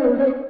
உழைக்கும்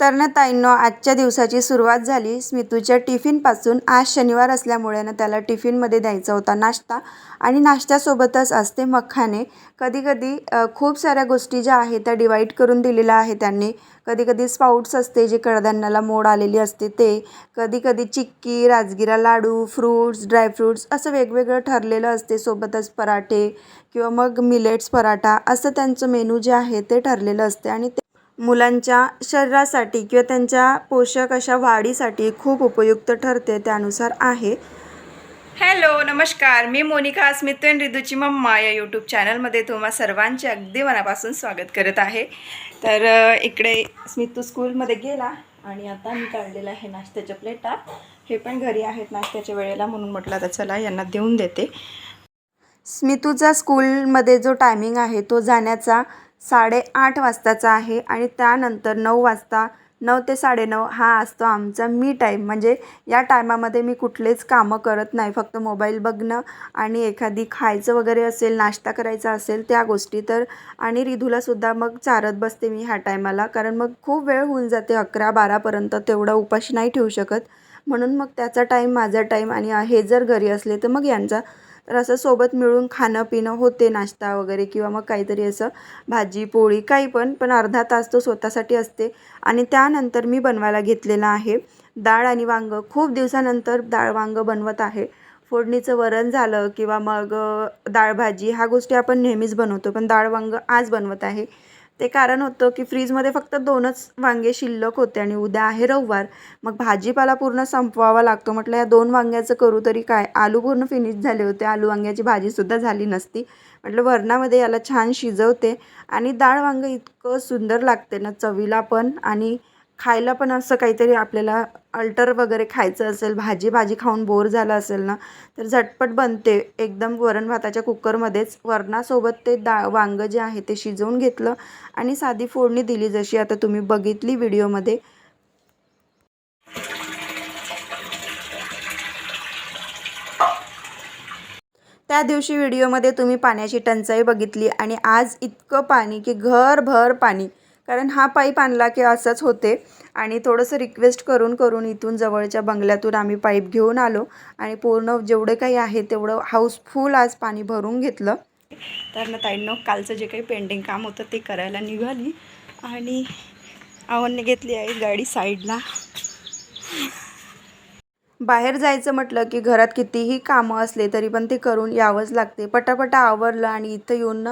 तर ना ताईंनो आजच्या दिवसाची सुरुवात झाली. स्मितूच्या टिफिनपासून आज शनिवार असल्यामुळे ना त्याला टिफिनमध्ये द्यायचा होता नाश्ता. आणि नाश्त्यासोबतच असते मखाने. कधी कधी खूप साऱ्या गोष्टी ज्या आहेत त्या डिवाईड करून दिलेल्या आहे त्यांनी. कधी कधी स्पाउट्स असते जे कडधान्याला मोड आलेली असते ते. कधी कधी चिक्की राजगिरा लाडू फ्रूट्स ड्रायफ्रूट्स असं वेगवेगळं ठरलेलं असते. सोबतच पराठे किंवा मग मिलेट्स पराठा असं त्यांचं मेनू जे आहे ते ठरलेलं असते. आणि ते मुलांच्या शरीरासाठी किंवा त्यांच्या पोषक अशा वाढीसाठी खूप उपयुक्त ठरते त्यानुसार आहे. हॅलो नमस्कार. मी मोनिका स्मित रिदूची मम्मा या यूट्यूब चॅनलमध्ये तुम्हा सर्वांचे अगदी मनापासून स्वागत करत आहे. तर इकडे स्मितू स्कूलमध्ये गेला आणि आता मी काढलेला आहे नाश्त्याच्या प्लेटा हे पण घरी आहेत नाश्त्याच्या वेळेला म्हणून म्हटलं आता चला यांना देऊन देते. स्मितूचा स्कूलमध्ये जो टायमिंग आहे तो जाण्याचा साडेआठ वाजताचा आहे आणि त्यानंतर नऊ वाजता नऊ ते साडेनऊ हा असतो आमचा मी टाईम म्हणजे या टायमामध्ये मी कुठलेच कामं करत नाही. फक्त मोबाईल बघणं आणि एखादी खायचं वगैरे असेल नाश्ता करायचा असेल त्या गोष्टी तर आणि रिधूलासुद्धा मग चारत बसते मी ह्या टायमाला. कारण मग खूप वेळ होऊन जाते अकरा बारापर्यंत तेवढा उपाशी नाही ठेवू शकत. म्हणून मग त्याचा टाईम माझा टाईम आणि हे जर घरी असले तर मग यांचा तर असं सोबत मिळून खाणं पिणं होते नाश्ता वगैरे किंवा मग काहीतरी असं भाजी पोळी काही पण पण अर्धा तास तो स्वतःसाठी असते. आणि त्यानंतर मी बनवायला घेतलेला आहे. डाळ आणि वांगं खूप दिवसानंतर डाळ वांगं बनवत आहे. फोडणीचं वरण झालं किंवा मग डाळ भाजी ह्या गोष्टी आपण नेहमीच बनवतो. पण डाळ वांगं आज बनवत आहे. ते कारण होतं की फ्रीजमध्ये फक्त दोनच वांगे शिल्लक होते आणि उद्या आहे रविवार. मग भाजीपाला पूर्ण संपवावा लागतो. म्हटलं या दोन वांग्याचं करू तरी काय? आलू पूर्ण फिनिश झाले होते. आलू वांग्याची भाजीसुद्धा झाली नसती. म्हटलं वरणामध्ये याला छान शिजवते. आणि डाळ वांगं इतकं सुंदर लागते ना चवीला पण आणि खायला पण असं काहीतरी आपल्याला अल्टर वगैरे खायचं असेल भाजी भाजी खाऊन बोर झालं असेल ना तर झटपट बनते. एकदम वरण भाताच्या कुकरमध्येच वरणासोबत ते दा वांगं जे आहे ते शिजवून घेतलं आणि साधी फोडणी दिली जशी आता तुम्ही बघितली व्हिडिओमध्ये. त्या दिवशी व्हिडिओमध्ये तुम्ही पाण्याची टंचाई बघितली आणि आज इतकं पाणी की घरभर पाणी. कारण हा पाईप आणला की असंच होते. आणि थोडंसं रिक्वेस्ट करून करून इथून जवळच्या बंगल्यातून आम्ही पाईप घेऊन आलो. आणि पूर्ण जेवढे काही आहे तेवढं हाऊसफुल आज पाणी भरून घेतलं. तर ना ताईंनो कालचं जे काही पेंडिंग काम होतं ते करायला निघाली. आणि आवडने घेतली आहे गाडी साईडला. बाहेर जायचं म्हटलं की घरात कितीही कामं असले तरी पण ते करून यावंच लागते. पटापटा आवरलं आणि इथं येऊन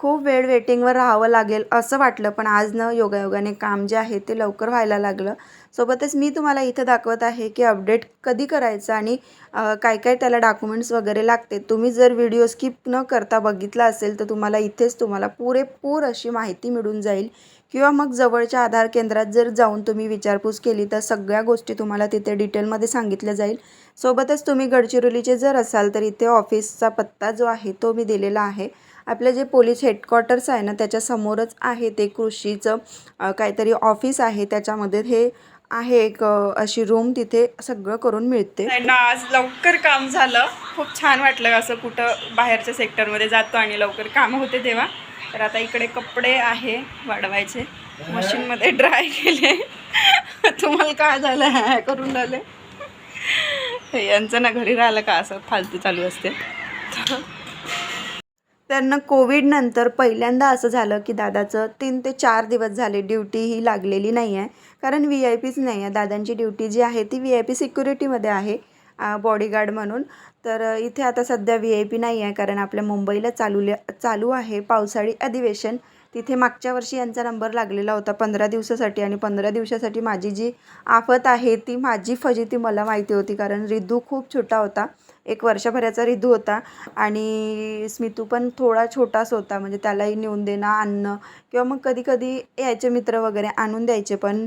खूप वेळ वेटिंगवर राहावं लागेल असं वाटलं पण आज न योगायोगाने काम जे आहे ते लवकर व्हायला लागलं. सोबतच मी तुम्हाला इथं दाखवत आहे की अपडेट कधी करायचं आणि काय काय त्याला डॉक्युमेंट्स वगैरे लागते. तुम्ही जर व्हिडिओ स्किप न करता बघितला असेल तर तुम्हाला इथेच तुम्हाला पुरेपूर अशी माहिती मिळून जाईल. किंवा मग जवळच्या आधार केंद्रात जर जाऊन तुम्ही विचारपूस केली तर सगळ्या गोष्टी तुम्हाला तिथे डिटेलमध्ये सांगितल्या जाईल. सोबतच तुम्ही गडचिरोलीचे जर असाल तर इथे ऑफिसचा पत्ता जो आहे तो मी दिलेला आहे. आपलं जे पोलीस हेडक्वार्टर्स आहे ना त्याच्यासमोरच आहे ते कृषीचं काहीतरी ऑफिस आहे. त्याच्यामध्ये हे आहे एक अशी रूम तिथे सगळं करून मिळते. त्यांना आज लवकर काम झालं. खूप छान वाटलं असं कुठं बाहेरच्या सेक्टरमध्ये जातो आणि लवकर काम होते तेव्हा. तर आता इकडे कपडे आहे वाढवायचे. मशीनमध्ये ड्राय केले. तुम्हाला काय झालं? ह्या करून राहिले? यांचं ना घरी राहिलं का असं फालतू चालू असते. त्यांना कोविडनंतर पहिल्यांदा असं झालं की दादाचं तीन ते चार दिवस झाले ड्युटी ही लागलेली नाही आहे. कारण व्ही आय पीच नाही आहे. दादांची ड्युटी जी आहे ती व्ही आय पी सिक्युरिटीमध्ये आहे बॉडीगार्ड म्हणून. तर इथे आता सध्या व्ही आय पी नाही आहे कारण आपल्या मुंबईला चालू चालू आहे पावसाळी अधिवेशन. तिथे मागच्या वर्षी यांचा नंबर लागलेला होता पंधरा दिवसासाठी आणि पंधरा दिवसासाठी माझी जी आफत आहे ती माझी फजिती मला माहिती होती कारण रिद्धू खूप छोटा होता. एक वर्षभराचा ऋतू होता. आणि स्मितू पण थोडा छोटाच होता. म्हणजे त्यालाही नेऊन देणं आणणं किंवा मग कधी कधी यायचे मित्र वगैरे आणून द्यायचे. पण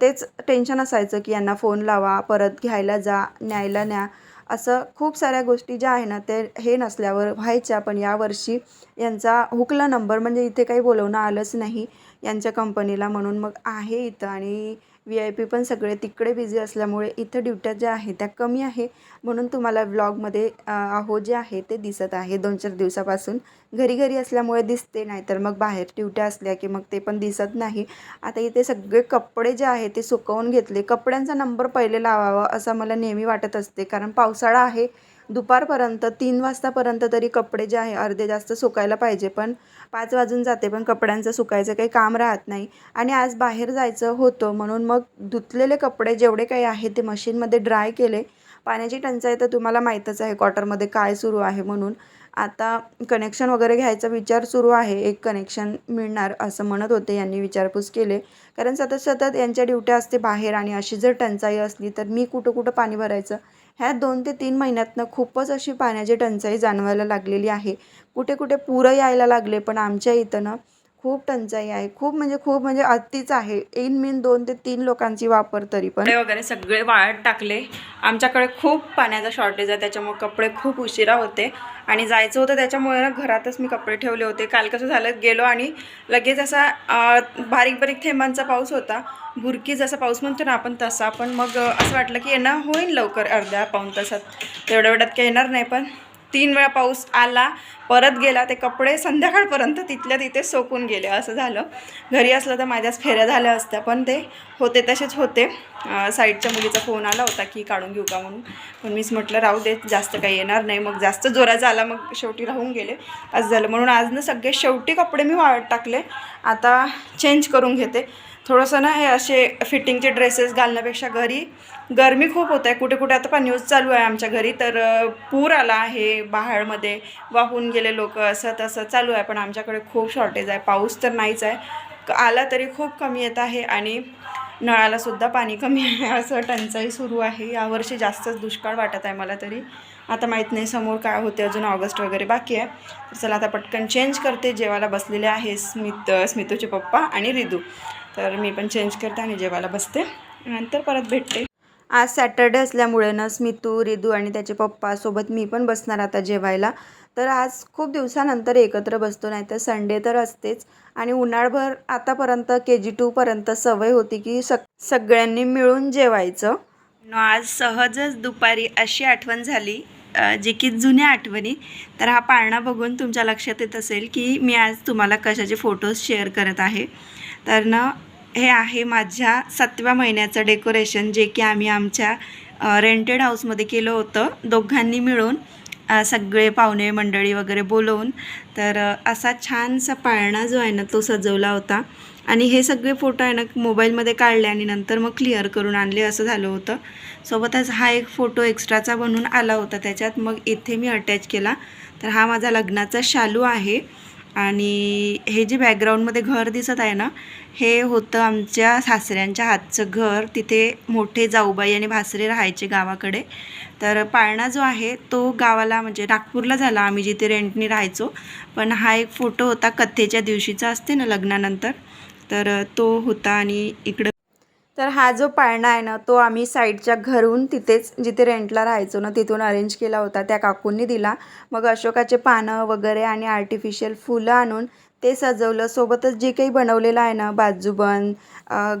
तेच टेन्शन असायचं की यांना फोन लावा परत घ्यायला जा न्यायला न्या. असं खूप साऱ्या गोष्टी ज्या आहे ना ते हे नसल्यावर व्हायच्या. पण यावर्षी यांचा हुकला नंबर म्हणजे इथे काही बोलवणं आलंच नाही. यांच्या कंपनीला म्हणून मग आहे इथं. आणि व्ही आय पी पण सगळे तिकडे बिझी असल्यामुळे इथं ड्युट्या ज्या आहे त्या कमी आहे. म्हणून तुम्हाला व्लॉगमध्ये अहो जे आहे ते दिसत आहे. दोन चार दिवसापासून घरी घरी असल्यामुळे दिसते नाहीतर मग बाहेर ड्युट्या असल्या की मग ते पण दिसत नाही. आता इथे सगळे कपडे जे आहे ते सुकवून घेतले. कपड्यांचा नंबर पहिले लावावा असं मला नेहमी वाटत असते. कारण पावसाळा आहे दुपारपर्यंत तीन वाजतापर्यंत तरी कपडे जे आहे अर्धे जास्त सुकायला पाहिजे. पण पाच वाजून जाते पण कपड्यांचं सुकायचं काही काम राहत नाही. आणि आज बाहेर जायचं होतं म्हणून मग धुतलेले कपडे जेवढे काही आहे ते मशीनमध्ये ड्राय केले. पाण्याची टंचाई तर तुम्हाला माहीतच आहे क्वार्टरमध्ये काय सुरू आहे म्हणून. आता कनेक्शन वगैरे घ्यायचा विचार सुरू आहे. एक कनेक्शन मिळणार असं म्हणत होते यांनी विचारपूस केले. कारण सतत सतत यांच्या ड्युट्या असते बाहेर आणि अशी जर टंचाई असली तर मी कुठं कुठं पाणी भरायचं? ह्या दोन ते तीन महिन्यातनं खूपच अशी पाण्याची टंचाई जाणवायला लागलेली आहे. कुठे कुठे पुरं यायला लागले पण आमच्या इथं ना खूप टंचाई आहे. खूप म्हणजे खूप म्हणजे अतिच आहे. इन मीन दोन ते तीन लोकांची वापर तरी पण. वगैरे सगळे वाळत टाकले. आमच्याकडे खूप पाण्याचा शॉर्टेज आहे. त्याच्यामुळे कपडे खूप उशिरा होते. आणि जायचं होतं त्याच्यामुळे ना घरातच मी कपडे ठेवले होते. काल कसं झालं गेलो आणि लगेच असा बारीक बारीक थेंबांचा पाऊस होता. भुरकी जसा पाऊस म्हणतो ना आपण तसा. पण मग असं वाटलं की येणं होईल लवकर अर्ध्या पाऊण तासात. तेवढ्या वेळात काही येणार नाही पण. तीन वेळा पाऊस आला परत गेला ते कपडे संध्याकाळपर्यंत तिथल्या तिथे सोकून गेले असं झालं. घरी असलं तर माझ्याच फेऱ्या झाल्या असत्या पण ते होते तसेच होते. साईडच्या मुलीचा फोन आला होता की काढून घेऊ का म्हणून. पण मीच म्हटलं राहू देत जास्त काही येणार नाही. मग जास्त जोराचा आला मग शेवटी राहून गेले. असं झालं. म्हणून आज ना सगळे शेवटी कपडे मी वाळत टाकले. आता चेंज करून घेते. थोडंसं ना हे असे फिटिंगचे ड्रेसेस घालण्यापेक्षा घरी गरमी खूप होत आहे. कुठे कुठे आता पण न्यूज चालू आहे आमच्या घरी. तर पूर आला आहे बहाळमध्ये वाहून गेले लोक असं तसं चालू आहे. पण आमच्याकडे खूप शॉर्टेज आहे. पाऊस तर नाहीच आहे. क- आला तरी खूप कमी येत आहे आणि नळालासुद्धा पाणी कमी आहे. असं टंचाई सुरू आहे. यावर्षी जास्तच दुष्काळ वाटत आहे मला तरी. आता माहीत नाही समोर काय होते. अजून ऑगस्ट वगैरे बाकी आहे. तर चला आता पटकन चेंज करते. जेवायला बसलेले आहे स्मित स्मितूचे पप्पा आणि रिदू. तर मी पण चेंज करते आणि जेवायला बसते. नंतर परत भेटते. आज सॅटर्डे असल्यामुळे ना स्मितू रिदू आणि त्याचे पप्पा सोबत मी पण बसणार आता जेवायला. तर आज खूप दिवसानंतर एकत्र बसतो नाही तर संडे तर असतेच. आणि उन्हाळभर आतापर्यंत के जी टूपर्यंत सवय होती की सग सगळ्यांनी मिळून जेवायचं. न आज सहजच दुपारी अशी आठवण झाली जी की जुन्या आठवणी. तर हा पाळणा बघून तुमच्या लक्षात येत असेल की मी आज तुम्हाला कशाचे फोटोज शेअर करत आहे. तर ना हे आहे माझ्या सातव्या महिन्याचं डेकोरेशन जे की आम्ही आमच्या रेंटेड हाऊसमध्ये केलं होतं. दोघांनी मिळून सगळे पाहुणे मंडळी वगैरे बोलवून तर असा छानसा पाळणा जो आहे ना तो सजवला होता. आणि हे सगळे फोटो आहे ना मोबाईलमध्ये काढले आणि नंतर मग क्लिअर करून आणले असं झालं होतं. सोबतच हा एक फोटो एक्स्ट्राचा बनून आला होता त्याच्यात. मग इथे मी अटॅच केला. तर हा माझा लग्नाचा शालू आहे. आणि हे जे बॅकग्राऊंडमध्ये घर दिसत आहे ना हे होतं आमच्या सासऱ्यांच्या हातचं घर. तिथे मोठे जाऊबाई आणि भासरे राहायचे गावाकडे. तर पाळणा जो आहे तो गावाला म्हणजे नागपूरला झाला. आम्ही जिथे रेंटनी राहायचो. पण हा एक फोटो होता कथेच्या दिवशीचा असते ना लग्नानंतर. तर तो होता आणि इकडं तर हा जो पाळणा आहे ना तो आम्ही साईडच्या घरून तिथेच जिथे रेंटला राहायचो ना तिथून अरेंज केला होता. त्या काकूंनी दिला. मग अशोकाचे पानं वगैरे आणि आर्टिफिशियल फुलं आणून ते सजवलं. सोबतच जे काही बनवलेलं आहे ना बाजूबन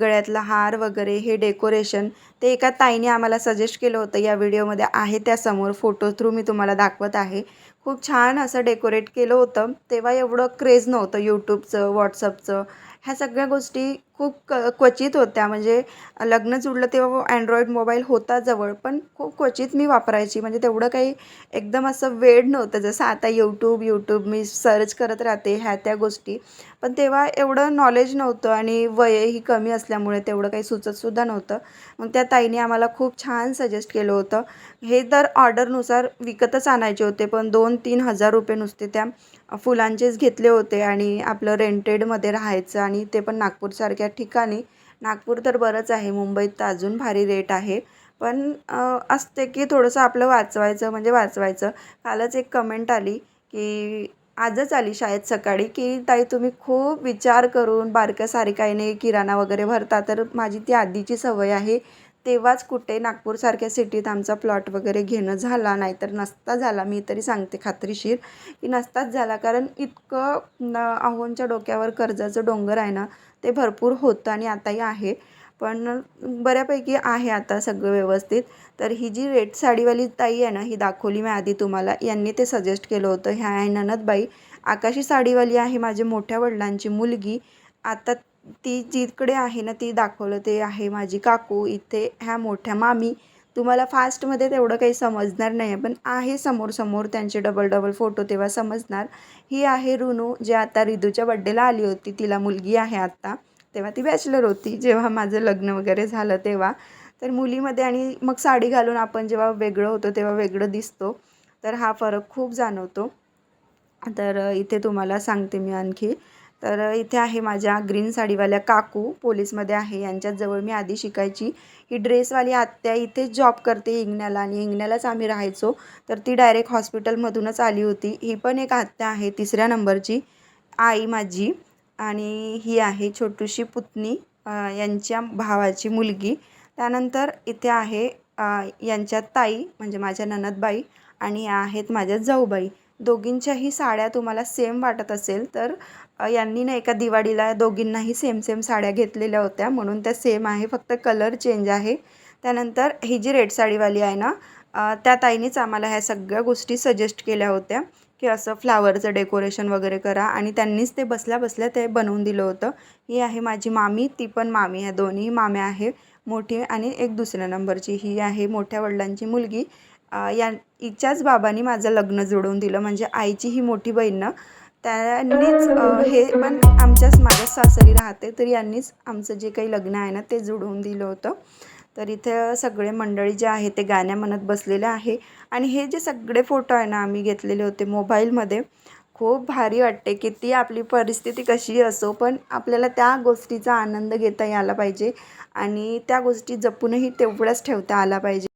गळ्यातला हार वगैरे हे डेकोरेशन ते एका ताईने आम्हाला सजेस्ट केलं होतं. या व्हिडिओमध्ये आहे त्यासमोर फोटो थ्रू मी तुम्हाला दाखवत आहे. खूप छान असं डेकोरेट केलं होतं. तेव्हा एवढं क्रेज नव्हतं यूट्यूबचं व्हॉट्सअपचं ह्या सगळ्या गोष्टी खूप क क्वचित होत्या. म्हणजे लग्न जुडलं तेव्हा अँड्रॉईड मोबाईल होता जवळ पण खूप क्वचित मी वापरायची. म्हणजे तेवढं काही एकदम असं वेड नव्हतं. जसं आता यूट्यूब यूट्यूब मी सर्च करत राहते ह्या त्या गोष्टी. पण तेव्हा एवढं नॉलेज नव्हतं आणि वयही कमी असल्यामुळे तेवढं काही सुचतसुद्धा नव्हतं. मग त्या ताईने आम्हाला खूप छान सजेस्ट केलं होतं. हे तर ऑर्डरनुसार विकतच आणायचे होते पण दोन तीन हजार रुपये नुसते त्या फुलांचेच घेतले होते आणि आपलं रेंटेडमध्ये राहायचं आणि ते पण नागपूरसारख्या ठिकाणी. नागपूर तर बरंच आहे मुंबईत तर अजून भारी रेट आहे. पण असते की थोडंसं आपलं वाचवायचं म्हणजे वाचवायचं. कालच एक कमेंट आली की आजच आली शाळेत सकाळी की ताई तुम्ही खूप विचार करून बारक्या सारिकाईने किराणा वगैरे भरता तर माझी ती आधीची सवय आहे तेव्हाच कुठे नागपूरसारख्या सिटीत आमचा प्लॉट वगैरे घेणं झाला नाहीतर नसता झाला. मी तरी सांगते खात्रीशीर की नसताच झाला. कारण इतकं न आहोंच्या डोक्यावर कर्जाचं डोंगर आहे ना ते भरपूर होतं आणि आताही आहे. पण बऱ्यापैकी आहे आता सगळं व्यवस्थित. तर ही जी रेड साडीवाली ताई आहे ना ही दाखवली मी आधी तुम्हाला. यांनी ते सजेस्ट केलं होतं. ह्या आहे ननदबाई. आकाशी साडीवाली आहे माझ्या मोठ्या वडिलांची मुलगी. आता ती जिकडे आहे ना ती दाखवलं ते आहे माझी काकू इथे ह्या मोठ्या मामी. तुम्हाला फास्टमध्ये तेवढं काही समजणार नाही आहे पण आहे समोर समोर त्यांचे डबल डबल फोटो तेव्हा समजणार. ही आहे रुनू जे आता रिदूच्या बड्डेला आली होती. तिला मुलगी आहे आत्ता तेव्हा ती बॅचलर होती. जेव्हा माझं लग्न वगैरे झालं तेव्हा. तर मुलीमध्ये आणि मग साडी घालून आपण जेव्हा वेगळं होतो तेव्हा वेगळं दिसतो. तर हा फरक खूप जाणवतो. तर इथे तुम्हाला सांगते मी आणखी. तर इथे आहे माझ्या ग्रीन साडीवाल्या काकू पोलीसमध्ये आहे यांच्याजवळ मी आधी शिकायची. ही ड्रेसवाली आत्या इथे जॉब करते इंगण्याला आणि इंगण्यालाच आम्ही राहायचो. तर ती डायरेक्ट हॉस्पिटलमधूनच आली होती. ही पण एक आत्या आहे तिसऱ्या नंबरची आई माझी. आणि ही आहे छोटूशी पुतणी यांच्या भावाची मुलगी. त्यानंतर इथे आहे यांच्या ताई म्हणजे माझ्या ननदबाई. आणि आहेत माझ्या जाऊबाई. दोघींच्याही साड्या तुम्हाला सेम वाटत असेल तर यांनी ना एका दिवाळीला दोघींनाही सेम सेम साड्या घेतलेल्या होत्या. म्हणून त्या सेम आहे फक्त कलर चेंज आहे. त्यानंतर ही जी रेड साडीवाली आहे ना त्या ताईनीच आम्हाला ह्या सगळ्या गोष्टी सजेस्ट केल्या होत्या की असं फ्लावरचं डेकोरेशन वगैरे करा. आणि त्यांनीच ते बसल्या बसल्या ते बनवून दिलं होतं. ही आहे माझी मामी ती पण मामी आहे. दोन्ही माम्या आहे मोठी आणि एक दुसऱ्या नंबरची ही आहे मोठ्या वडिलांची मुलगी. या हिच्याच बाबांनी माझं लग्न जुळवून दिलं. म्हणजे आईची ही मोठी बहीण ना त्यांनीच हे पण आमच्याच माझ्याच सासरी राहते तर यांनीच आमचं जे काही लग्न आहे ना ते जुळवून दिलं होतं. तर इथे सगळे मंडळी जे आहे ते गाण्या म्हणत बसलेले आहे. आणि हे जे सगळे फोटो आहे ना आम्ही घेतलेले होते मोबाईलमध्ये. खूप भारी वाटते किती आपली परिस्थिती कशी असो पण आपल्याला त्या गोष्टीचा आनंद घेता यायला पाहिजे. आणि त्या गोष्टी जपूनही तेवढ्याच ठेवता आला पाहिजे.